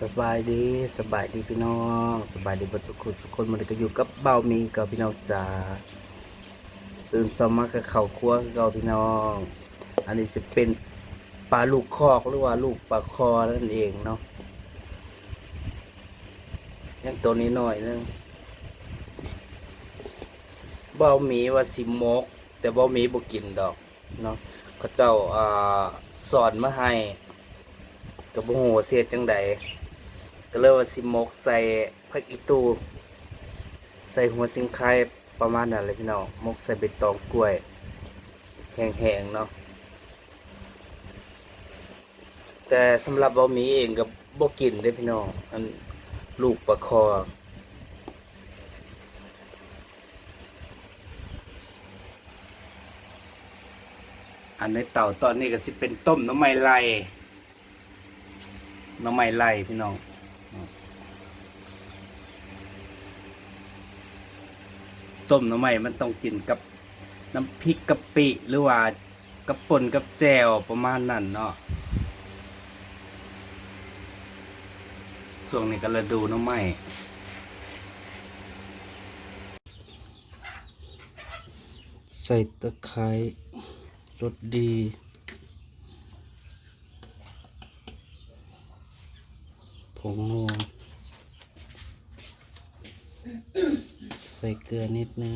สบายดีสบายดีพี่น้องสบายดีบัดสุขุสุคนมันก็อยู่กับเบามีกับพี่น้องจ๋าตื่นสมักกับเข้าครัวเก่าพี่น้อง อันนี้จะเป็นปลาลูกคอกหรือว่าลูกปลาคอนั่นเองเนาะยังตัวนี้หน่อยนึงเบามีว่าสิมก แต่เบามีบ่กินดอกเนาะเขาเจ้าอ่าสอนมาให้กับโมโหเสียจังใด ก็เลยว่าสิมกใส่ผักอีตู ใส่หัวสิงไคประมาณนั้นเลยพี่น้องมกใส่ใบตองกล้วยแห้งๆเนาะแต่สำหรับบ่มีเองกับบ่กินเด้พี่น้องอันลูกปลาคออันในเต่าตอนนี้ก็สิเป็นต้มน้ำไม่ไลหน้ำไม้ไล่พี่น้อง ต้มหน้ำไม้มันต้องกินกับน้ำพริกกะปิหรือว่ากับป่นกับแจวประมาณนั้นเนาะส่วงนี้ก็ระดูน้ำไม้ใส่ตะไคร้รสดี งนัวใส่เกลือนิดนึง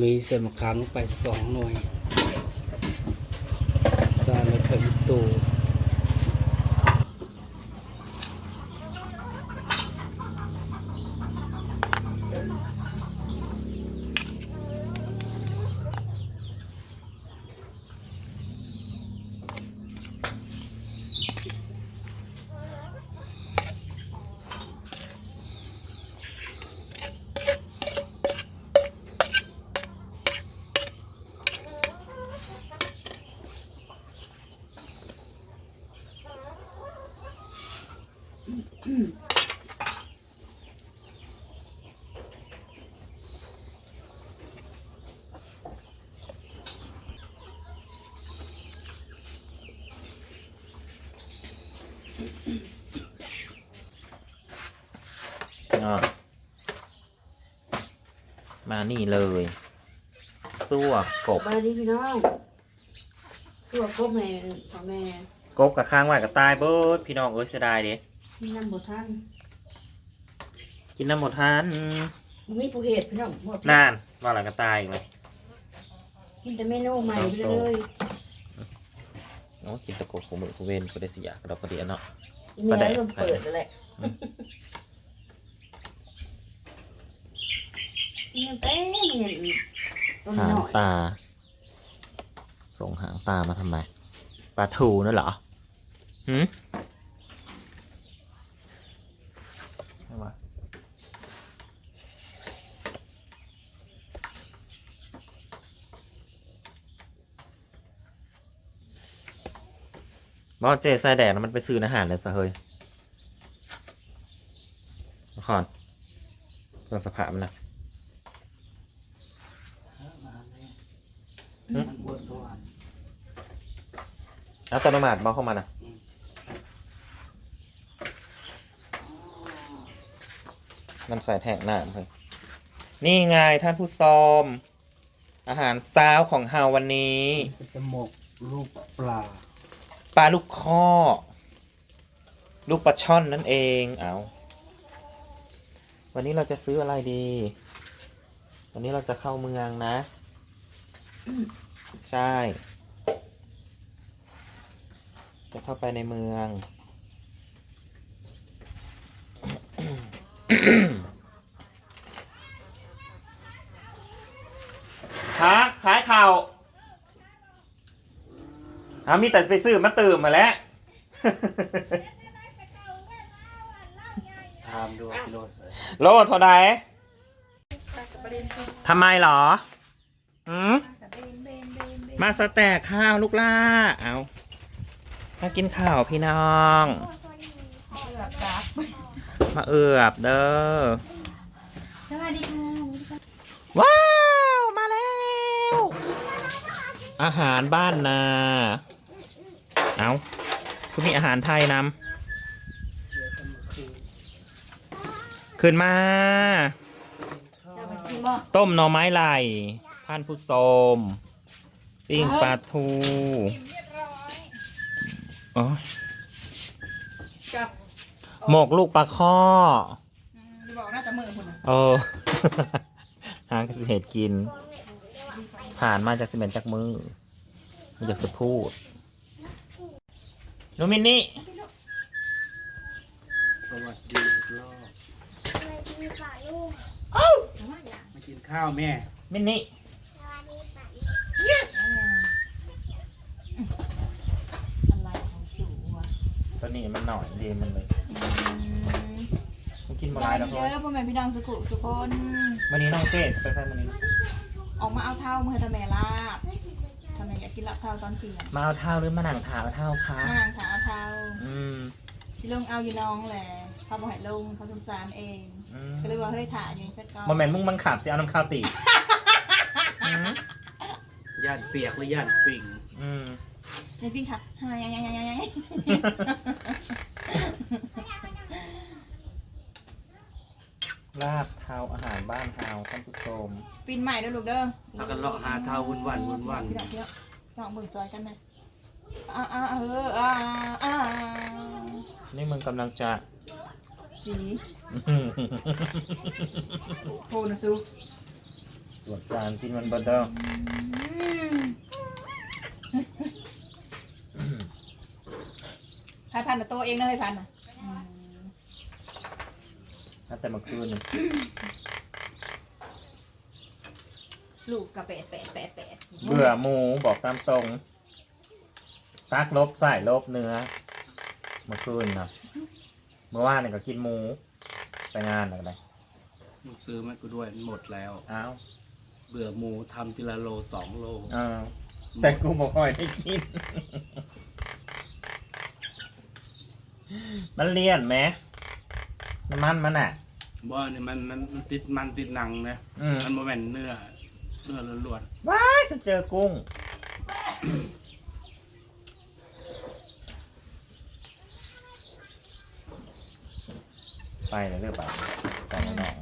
มีเสมะขาลงไปสองหน่วยตามไปกับอีตู อะ มานี่เลยซั่วกบสบายดีพี่น้องตัวกบแม่พ่อแม่กบกับข้างไว้กับตายเบิดพี่น้องเอ้ยเสียดายเด้มีน้ำบดท่านกินน้ำหมดทันบ่มีผู้เหตุพี่น้องหมดนานว่าหลังก็ตายอีกเลยกินแต่เมนูใหม่ไปเลยโอ้กินแตะกบของมือกูเวนกูได้สิอยากเราพอดีอะเนาะ อีเมียให้มันเปิดนั่นแหละ มนี่มันเต้เงินต้นหางหน่อยตา ส่งหางตามาทำไมปลาทูนั่นเหรอหืมเอามาบอสเจใส่แดดแล้วมันไปซื้ออาหารเลยสะเฮ้ยละครเครื่องสภาพมันนะ มันบัวสวรรค์อัตโนมัติบอกเข้ามานะมันใส่แทงหน้าเลยนี่ไงท่านผู้ชมอาหารเช้าของเฮาวันนี้ก็จะหมกลูกปลา ปลาลูกข้อลูกปลาช่อนนั่นเอง เอาวันนี้เราจะซื้ออะไรดี วันนี้เราจะเข้าเมืองนะ ใช่ จะเข้าไปในเมืองฮะขายข่าวอามีแต่ไปซื้อมาตื่มมาแล้วทามดูกิโลโลเท่าใดสบายทำไมเหรอหืม มาสแต็กข้าวลูกล่า เอามากินข้าวพี่น้อง มาเอือบเด้อ สวัสดีค่ะว้าว มาแล้ว อาหารบ้านนา เอาคุณมีอาหารไทยนำขึ้นมาจะไปกินบ่ต้มหน่อไม้ไหลท่านผู้ชม ปิ้งปลาทูโอ้ยกับหมกลูกปลาข้อ จะบอกน่าจะมือคุณอะเออ หางเกษตรกิน ผ่านมาจากสิเมนจากมือมาจากสะพูดนูมินนี่สวัสดีอีกรอบสวัสดีค่ะลูกมากินข้าวแม่ มินนี่ สวัสดีค่ะ อะไรของสูวะ ตอนนี้มันหน่อยดีมันเลยมันกินมาหลายแล้วเยเพื่อนอะพ่อแม่พี่น้องสุขุสุคนวันนี้น้องเจ๊ไปใส่วันนี้ ออกมาเอาเท้ามือทำแม่ลาบทำแม่อยากกินลาบเท้าตอนเที่ยงมาเอาเท้าหรือมาหนังถาเอาเท้าคะนางขาเอาเท้าอืมชิลงเอาอยู่น้องแหละเขาบอกให้ลงเขาสงสารเอง อืมก็เลยว่าเฮ้ยถ่ายอยู่สักก่อนโมเมนต์มึงบังขับสิเอาน้ำข้าวตีอืมย่านเปียกหรือย่านปิ่งอืม ในปิ้งค่ะฮายายายายายลาบเท้าอาหารบ้านเฮาท่านผู้ชมปิ้นใหม่ด้วยลูกเด้อแล้วก็เลาะหาเท้าวุ่นวันวุ่นวันพี่น้องพี่น้องลองเบิ่งจอยกันนะอ่าอ่าเอออ่าอ่านี่มึงกำลังจะสีโหนะซูตรวจการกินมันบดเด้อ พายพันธุ์ตัวเองนะพายพันธุ์น่ะอืมถ้าแต่เมื่อคืนนี่ลูกกระแปดแปดแปดแปดเบื่อหมูบอกตามตรง ตักลบใส่ลบเนื้อ เมื่อคืนนะเมื่อวานนี่ก็กินหมู ไปงานอะไรมึงซื้อมากูด้วยหมดแล้ว อ้าวเบื่อหมูทำทีละโลสองโล อ้าวแต่กูบอกค่อยได้กิน มันเลี่ยนไหมน้ำมันมันอะ บ่เนี่ยมันมันมันติดมันติดหนังนะอืม มันโมเมนเนื้อเนื้อล้วนว้ายฉันเจอกุ้ง ไปเลยเรื่องไปไปแน่นอน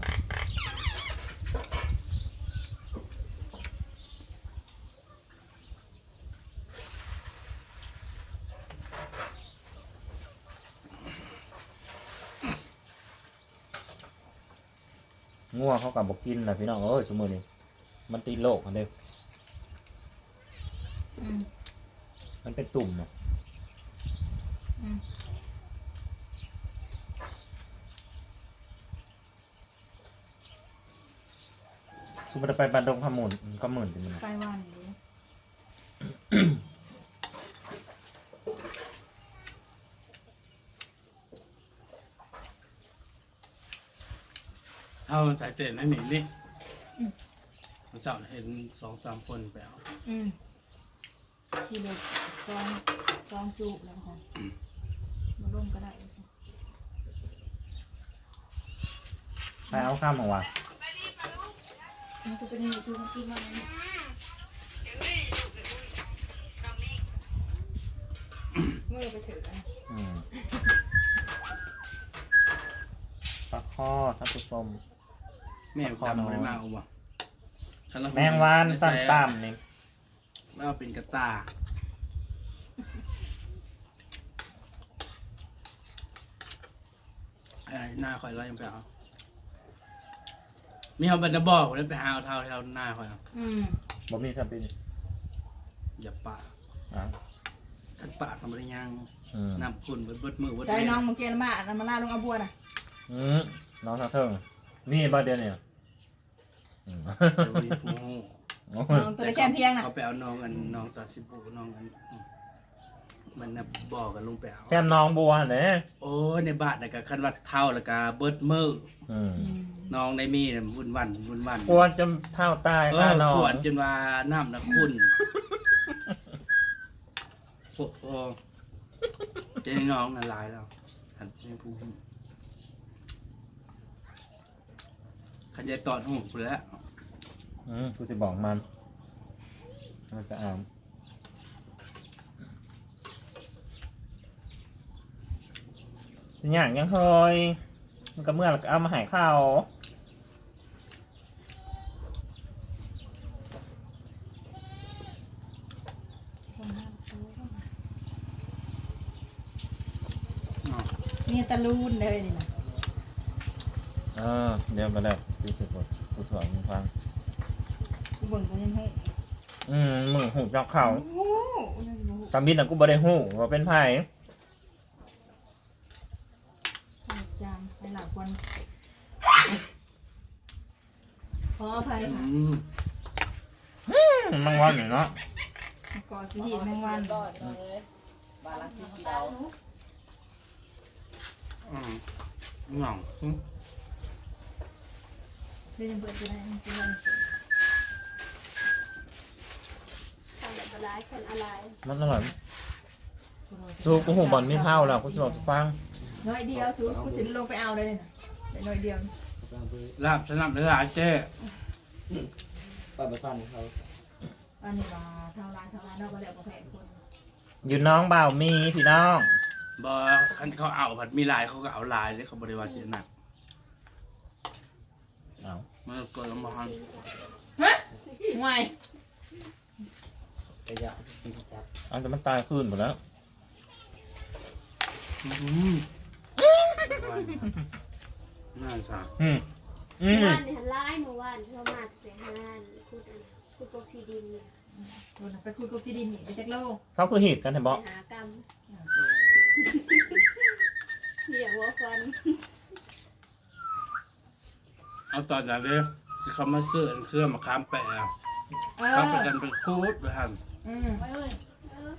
ง่วงเขากับบอกกินนะพี่น้องเอ้ยสมมตินี่มันตีโลกอันเดียวอืมมันเป็นตุ่มอะอืมสมมติไปบันดงขมุนก็หมื่นเป็นมันไปวันนี้ เอาสายเจนนั่นนี่นี่มันเสาร์เห็นสองสามคนไปเอาอืมที่เด็กซองซองจุแล้วค่ะมาร่วมก็ได้ไปเอาข้ามของวะมันก็เป็นอย่างนี้คือมันคือมันเมื่อไปถือกันอืมปลาข้อท่านผู้ชม แม่งดำไม่มาเอาบ่คัละแมงวานสั้นต่ำนี่แล้วเอาเป็นกระตาไอ้หน้าคอยไล่ยังไปเอามีเอาบันดาบอกแล้วไปหาเอาเท้าเท้าหน้าคอยเอาอืมบ่มีทำเป็นอย่าปากอะกันปากทำอะไรยังอืมนำคุณเบิดเบิดมือเบิดใช้เล่น้องมังเกลมาอันนั้นมาล่าลงอาบัวน่ะอืมน้องทางเทิง นี่บ้านเดียวเนี่ยอืมเดี๋ยวมีผู้ฮู้โอ้ยน้องตัวได้แค่เพียงน่ะเขาไปเอาน้องอันน้องตาสิบูน้องอันอืมมันน่ะบอกกันลงไปเอาแก้มน้องบัวเนี่ยโอ้ยในบ้านน่ะก็คันว่าเท่าแล้วก็เบิดมืออืมอืมน้องได้มีน่ะวุ่นวันวุ่นวันกวนจนเท่าตายเอค่าอนอนปวดจนว่าน้ำนะคุณโอ้โหเจ๊น้องน่ะลายแล้วหันให้ผู้ขั นยายตอดหูไปแล้วอืมกูจะบอกมัน มันจะอ่านอย่างยังเฮยมันก็เมื่อแล้วก็เอามาใหายข้าวอ้าวมีตะลูนเลยนี่นะเออเดี๋ยวมาแล้ว ดูสิบทกูสอนมึงฟังกูเบิ่งตัวนี้ให้อืมมึงหูจอกเข่าโอ้โหยังบ่ฮู้ตำบินอะกูบ่ได้หูว่าเป็นไผ่จางไปหลังคนขออภัยอืค่ะมมังวันอยู่เนาะก่อนที่แมงวันบาลานซ์สีเขียว อืมหน่อง อืมเรื่องเปิดจะได้จะได้ทำแบบอะไรคนอะไรมันอร่อยดูกูหูบอลไม่เท่าแล้วกูสอนฟังน้อยเดียวสูกูสิลงไปเอาเลยนะแต่น้อยเดียวลาบสนับหลายๆเจ๊ปันไปปันเขาอันนี้ว่าเท่าไรเท่าไรนอกก็แล้วก็แพงคนอยู่น้องบ่าวมีพี่น้องบอคันเขาเอาผัดมีลายเขาก็เอาลายเลยเขาบริวารเจหนักเอา มันก็เกิดมาฮันฮะไม่ขยะที่จับเอาจะมันตายขึ้นหมดแล้วอืมน่าสาอืมอืมว่านเนี่ยร้ายเมื่อวานเรามาแต่ฮานคุดอันคุดปกซีดินเนี่ยไปคุยกับที่ดินนี่ไปจักโลเขาคือหีดกันเห็นไปบอกหากรรมเหยียบหัวฟัน เอาตอนนั้นเลยที่เขามาซื้ออันเครื่องมาค้ามแปะเอเขาไปอกันเป็นคูดไปทันอืมเอ้ยเออ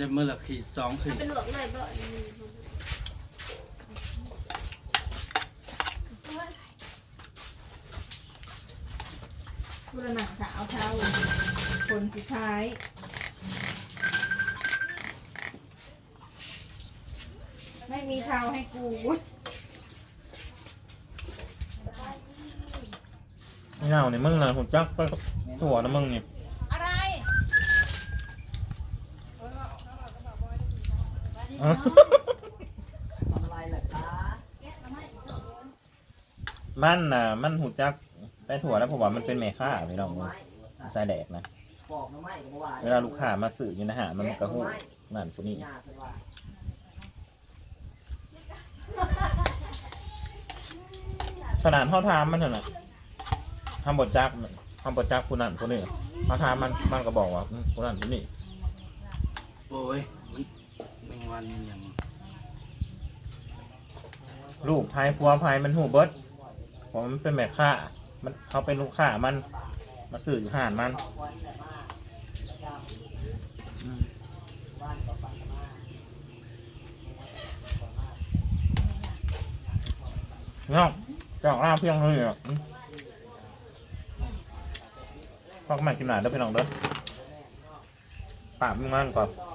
ยังเมื่อละขีดสองขีเอาดไปลวกเลยบ่อืมกูระหนังสาวเท้าคนสุดท้ายไม่มีเท้าให้กู เงาเนี่ยมึงนะหุ่นจักไปถั่วนะมึงเนี่ยอะไรทำอะไรเหรอคะมันน่ะ มันหุ่นจักไปถั่วแล้วผมว่ามันเป็นแม่ค้าพี่น้องมึงใส่แดกนะเวลาลูกค้ามาสื่ออยู่นะฮะมันกระหูนั่นคนนี้ขนาดเขาถามมันน่ะ ทำบทจักทำบทจักผู้นั้นผู้นี้เขาถามมันมันก็บอกว่าอืมผู้นั้นผู้นี้โอ้ยมันแมงวันมันอย่างลูกพายพัวพายมันหูเบิดเพราะมันเป็นแม่ค้ามันเขาเป็นลูกค้ามัน มาสื่ออยู่ห่านมันวันแต่มาประจอืมำบ้านต่อไปมาเนาะจอกล่าเพียงเลยอะอืม พอกมากินหนาเด้อพี่น้องเด้อปากมึงมันก่อนต่อ